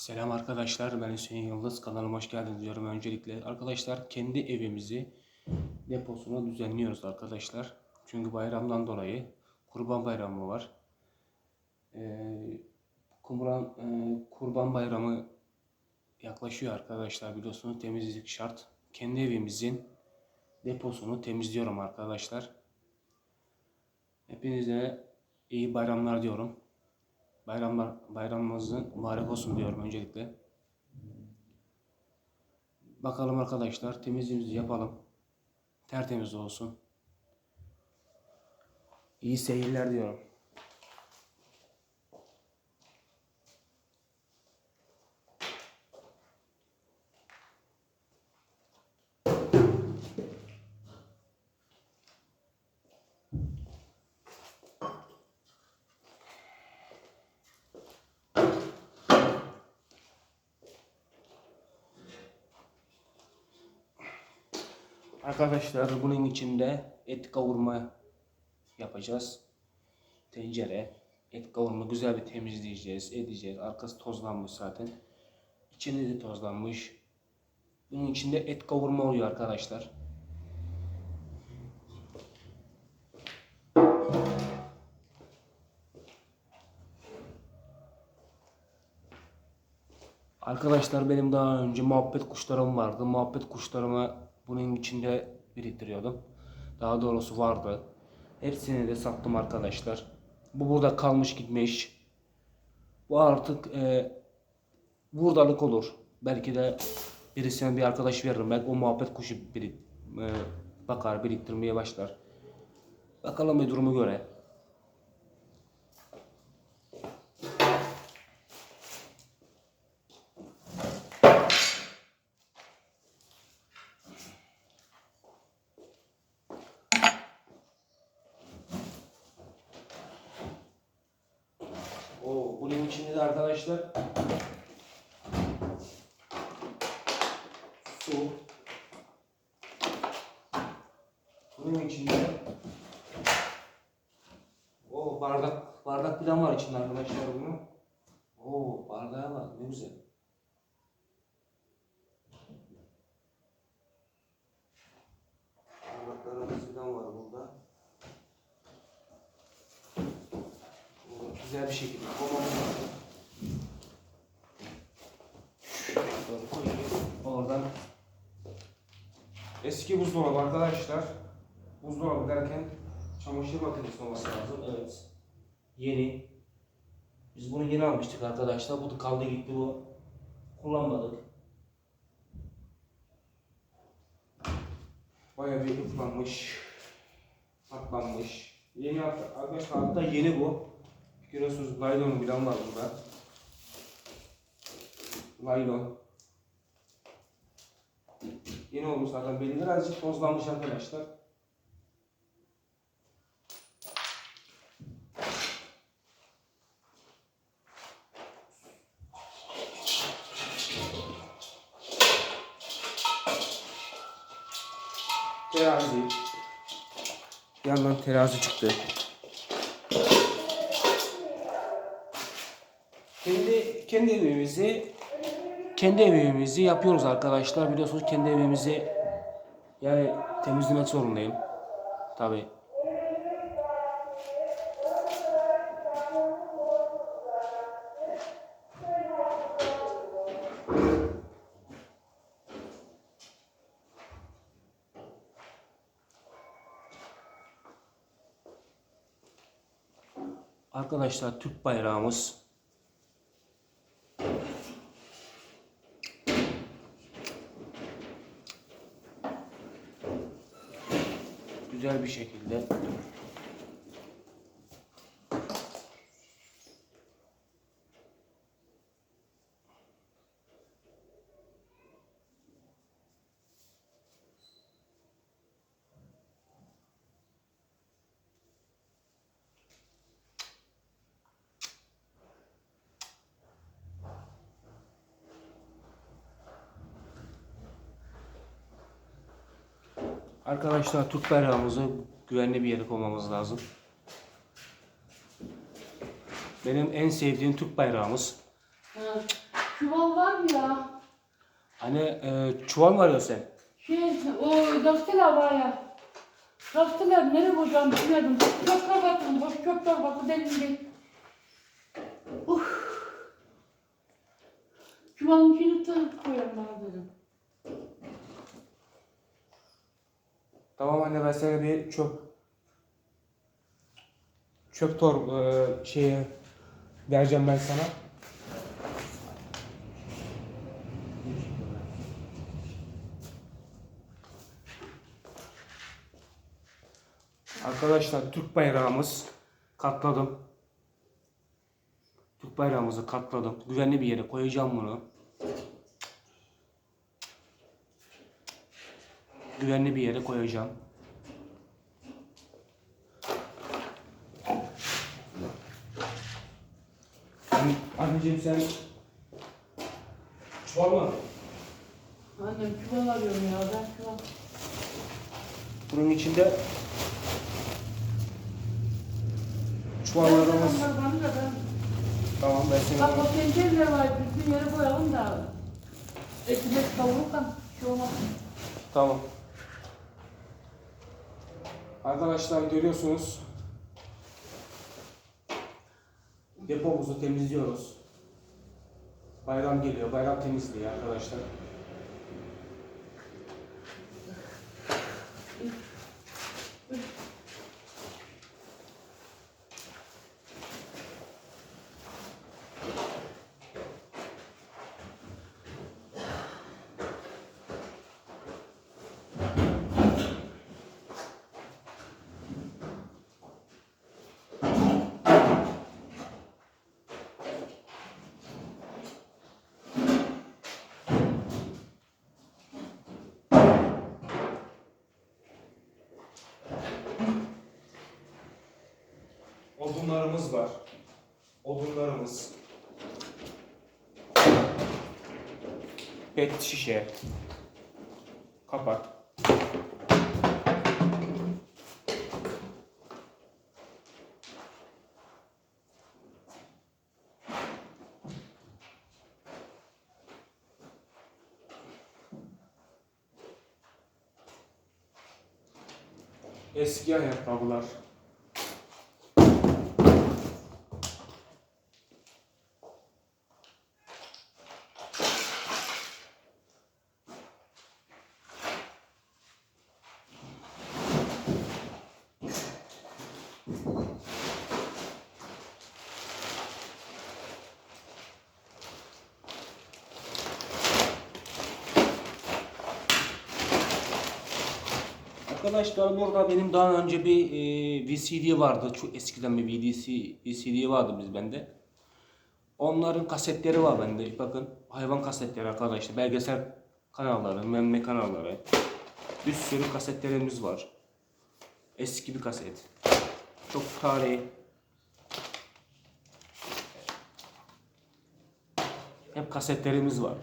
Selam arkadaşlar, ben Hüseyin Yıldız. Kanalıma hoş geldiniz diyorum öncelikle. Arkadaşlar kendi evimizi deposuna düzenliyoruz arkadaşlar. Çünkü bayramdan dolayı kurban bayramı var. Ee, kurban, e, kurban bayramı yaklaşıyor arkadaşlar biliyorsunuz temizlik şart. Kendi evimizin deposunu temizliyorum arkadaşlar. Hepinize iyi bayramlar diyorum. Bayramlar, bayramımızın mübarek olsun diyorum öncelikle. Bakalım arkadaşlar temizliğimizi yapalım. Tertemiz olsun. İyi seyirler diyorum. Arkadaşlar bunun içinde et kavurma yapacağız. Tencere. Et kavurma güzel bir temizleyeceğiz, edeceğiz. Arkası tozlanmış zaten. İçinde de tozlanmış. Bunun içinde et kavurma oluyor arkadaşlar. Arkadaşlar benim daha önce muhabbet kuşlarım vardı. Muhabbet kuşlarımı bunun içinde biriktiriyordum. Daha doğrusu vardı. Hepsini de sattım arkadaşlar. Bu burada kalmış gitmiş. Bu artık e, buradalık olur. Belki de birisine bir arkadaş veririm. Belki o muhabbet kuşu biri, e, bakar biriktirmeye başlar. Bakalım bir durumu göre. O bunun içinde de arkadaşlar su. Bunun içinde o bardak bardak falan var içinde arkadaşlar bunun. O bardağı var ne güzel. Bardaklarımız falan var burada. Güzel bir şekilde koymamız lazım. Koyayım. Oradan eski buzdolabı arkadaşlar. Buzdolabı derken çamaşır makinesi olması lazım. Evet. Yeni. Biz bunu yeni almıştık arkadaşlar. Bu da kaldı gitti bu. Kullanmadık. Bayağı bir ıflanmış. Patlanmış. Yeni arkadaşlar hatta yeni bu. Görüyorsunuz laylon bilen var burada. Laylon. Yeni olmuş zaten belli birazcık tozlanmış arkadaşlar. Terazi. Yandan terazi çıktı. Kendi evimizi kendi evimizi yapıyoruz arkadaşlar. Biliyorsunuz kendi evimizi yani temizlemek zorundayım. Tabi. Arkadaşlar Türk bayrağımız güzel bir şekilde Arkadaşlar Türk bayrağımızı güvenli bir yere koymamız lazım. Benim en sevdiğim Türk bayrağımız. Çuval var mı ya? Hani e, çuval var ya sen. Şey, o gazeteler var ya. Gazeteler nereye koyacağım bilmiyorum. Çöpler bakın, boş çöpler bakın elimde. Uf. Çuvalın içine tırıp koyalım bana dedim. Tamam anne ben sana bir çöp çöp tor e, şeyi vereceğim ben sana. Arkadaşlar Türk bayrağımız katladım. Türk bayrağımızı katladım. Güvenli bir yere koyacağım bunu. Güvenli bir yere koyacağım. Anne, anneciğim sen çuval mı? Annem çuval arıyorum ya, ben çuval. Bunun içinde çuvallarımız. Ben bana da ben. Tamam ben seni Bak o tencereler var, bütün yere koyalım da. Ekmek kavururken şey olmaz. Tamam. Arkadaşlar görüyorsunuz. Depomuzu temizliyoruz. Bayram geliyor. Bayram temizliği arkadaşlar. Odunlarımız var. Odunlarımız. Pet şişe. Kapak. Eski ayakkabılar. Arkadaşlar burada benim daha önce bir e, VCD vardı. Çok eskiden bir VDC, VCD vardı biz bende. Onların kasetleri var bende. Bakın hayvan kasetleri arkadaşlar. Belgesel kanalları, memme kanalları. Bir sürü kasetlerimiz var. Eski bir kaset. Çok tarihi. Hep kasetlerimiz var.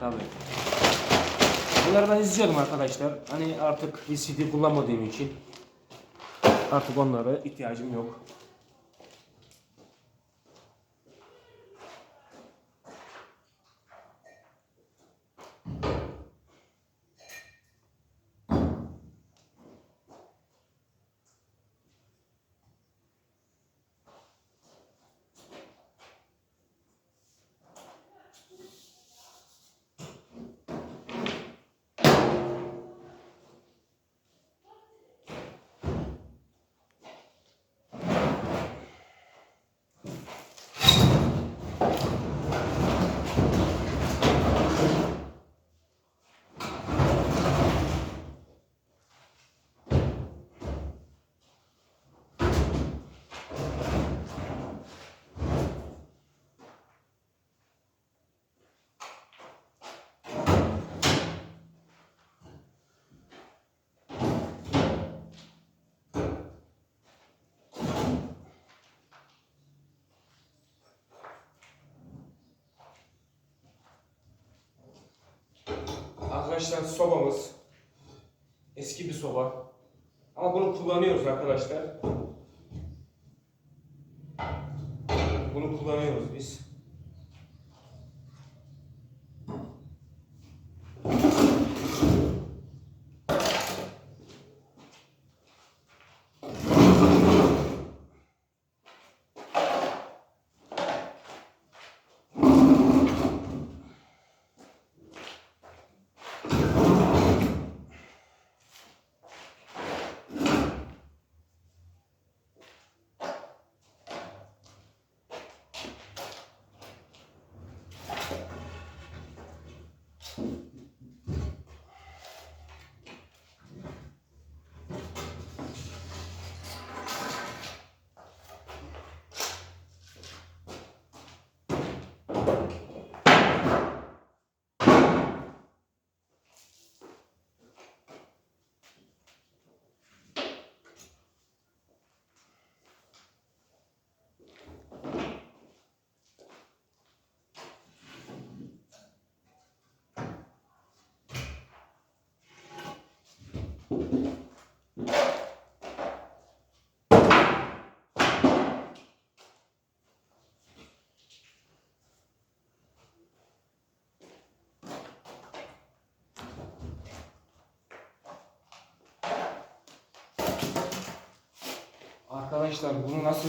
Tabii. Bunları ben izliyordum arkadaşlar. Hani artık VCD kullanmadığım için artık onlara ihtiyacım yok. Arkadaşlar sobamız eski bir soba. Ama bunu kullanıyoruz arkadaşlar. you. Arkadaşlar bunu nasıl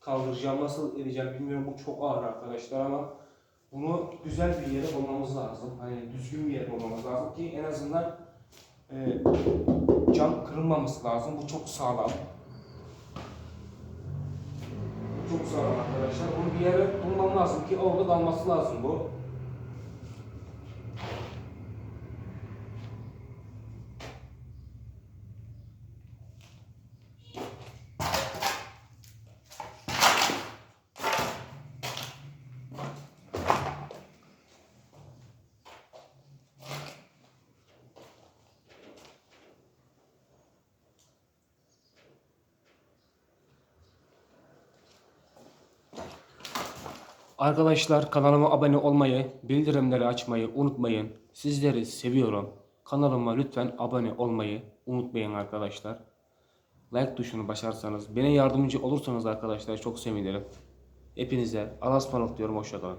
kaldıracağım, nasıl edeceğim bilmiyorum. Bu çok ağır arkadaşlar ama bunu güzel bir yere bulmamız lazım. Hani düzgün bir yere bulmamız lazım ki en azından e, cam kırılmaması lazım. Bu çok sağlam. Çok sağlam arkadaşlar. Bunu bir yere bulmam lazım ki orada kalması lazım bu. Arkadaşlar kanalıma abone olmayı, bildirimleri açmayı unutmayın. Sizleri seviyorum. Kanalıma lütfen abone olmayı unutmayın arkadaşlar. Like tuşunu başarsanız, bana yardımcı olursanız arkadaşlar çok sevinirim. Hepinize Allah'a ısmarladık diyorum. Hoşçakalın.